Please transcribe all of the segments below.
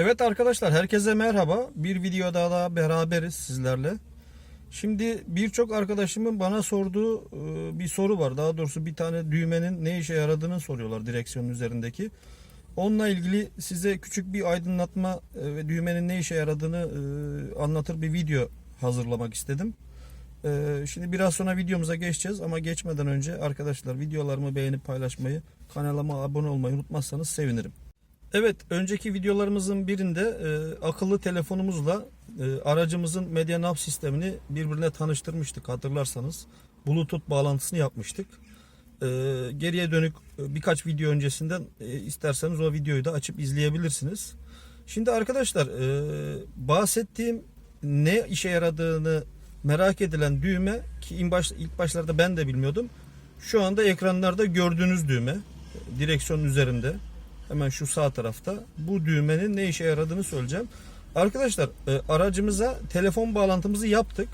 Evet arkadaşlar herkese merhaba. Bir videoda daha beraberiz sizlerle. Şimdi birçok arkadaşımın bana sorduğu e, bir soru var. Daha doğrusu bir tane düğmenin ne işe yaradığını soruyorlar direksiyonun üzerindeki. Onunla ilgili size küçük bir aydınlatma e, ve düğmenin ne işe yaradığını e, anlatır bir video hazırlamak istedim. Şimdi biraz sonra videomuza geçeceğiz ama geçmeden önce arkadaşlar videolarımı beğenip paylaşmayı, kanalıma abone olmayı unutmazsanız sevinirim. Evet, önceki videolarımızın birinde e, akıllı telefonumuzla e, aracımızın MediaNav sistemini birbirine tanıştırmıştık hatırlarsanız. Bluetooth bağlantısını yapmıştık. E, geriye dönük e, birkaç video öncesinden e, isterseniz o videoyu da açıp izleyebilirsiniz. Şimdi arkadaşlar e, bahsettiğim ne işe yaradığını merak edilen düğme ki in baş, ilk başlarda ben de bilmiyordum. Şu anda ekranlarda gördüğünüz düğme direksiyonun üzerinde hemen şu sağ tarafta bu düğmenin ne işe yaradığını söyleyeceğim. Arkadaşlar e, aracımıza telefon bağlantımızı yaptık.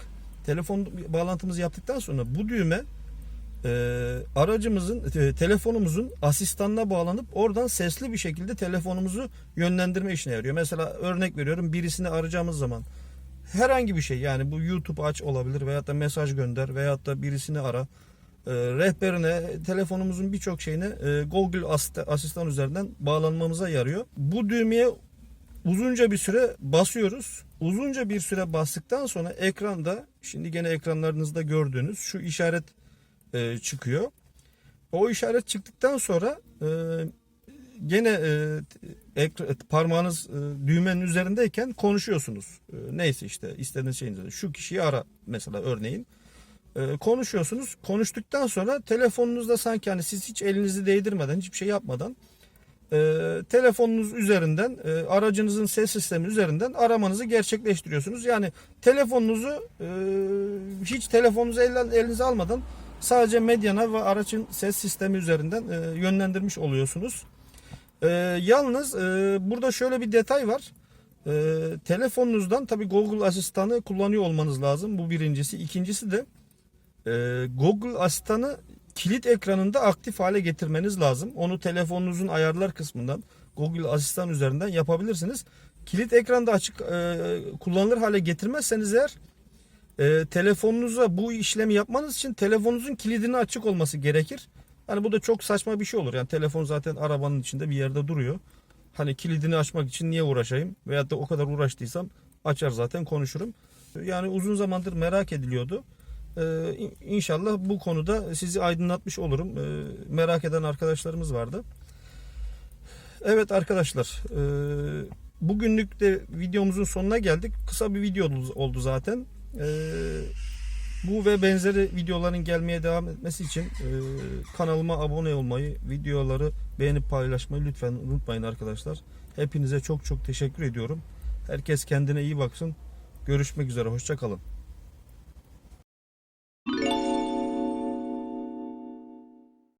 Telefon bağlantımızı yaptıktan sonra bu düğme e, aracımızın e, telefonumuzun asistanına bağlanıp oradan sesli bir şekilde telefonumuzu yönlendirme işine yarıyor. Mesela örnek veriyorum birisini arayacağımız zaman herhangi bir şey yani bu YouTube aç olabilir veyahut da mesaj gönder veyahut da birisini ara e, rehberine telefonumuzun birçok şeyine e, Google asist- asistan üzerinden bağlanmamıza yarıyor. Bu düğmeye uzunca bir süre basıyoruz. Uzunca bir süre bastıktan sonra ekranda şimdi gene ekranlarınızda gördüğünüz şu işaret e, çıkıyor. O işaret çıktıktan sonra e, gene e, parmağınız düğmenin üzerindeyken konuşuyorsunuz. Neyse işte istediğiniz şeyin şu kişiyi ara mesela örneğin. E, konuşuyorsunuz. Konuştuktan sonra telefonunuzda sanki hani siz hiç elinizi değdirmeden hiçbir şey yapmadan e, telefonunuz üzerinden e, aracınızın ses sistemi üzerinden aramanızı gerçekleştiriyorsunuz. Yani telefonunuzu hiç telefonunuzu el- elinize almadan sadece medyana ve aracın ses sistemi üzerinden yönlendirmiş oluyorsunuz. Yalnız burada şöyle bir detay var. E, telefonunuzdan tabi Google asistanı kullanıyor olmanız lazım. Bu birincisi. İkincisi de e, Google asistanı kilit ekranında aktif hale getirmeniz lazım. Onu telefonunuzun ayarlar kısmından Google asistan üzerinden yapabilirsiniz. Kilit ekranda açık e, kullanılır hale getirmezseniz eğer e, telefonunuza bu işlemi yapmanız için telefonunuzun kilidinin açık olması gerekir. Hani bu da çok saçma bir şey olur. Yani telefon zaten arabanın içinde bir yerde duruyor. Hani kilidini açmak için niye uğraşayım? Veyahut da o kadar uğraştıysam açar zaten konuşurum. Yani uzun zamandır merak ediliyordu. Ee, in- inşallah bu konuda sizi aydınlatmış olurum. Ee, merak eden arkadaşlarımız vardı. Evet arkadaşlar, e, bugünlük de videomuzun sonuna geldik. Kısa bir video oldu- zaten. Ee, bu ve benzeri videoların gelmeye devam etmesi için kanalıma abone olmayı, videoları beğenip paylaşmayı lütfen unutmayın arkadaşlar. Hepinize çok çok teşekkür ediyorum. Herkes kendine iyi baksın. Görüşmek üzere, hoşçakalın.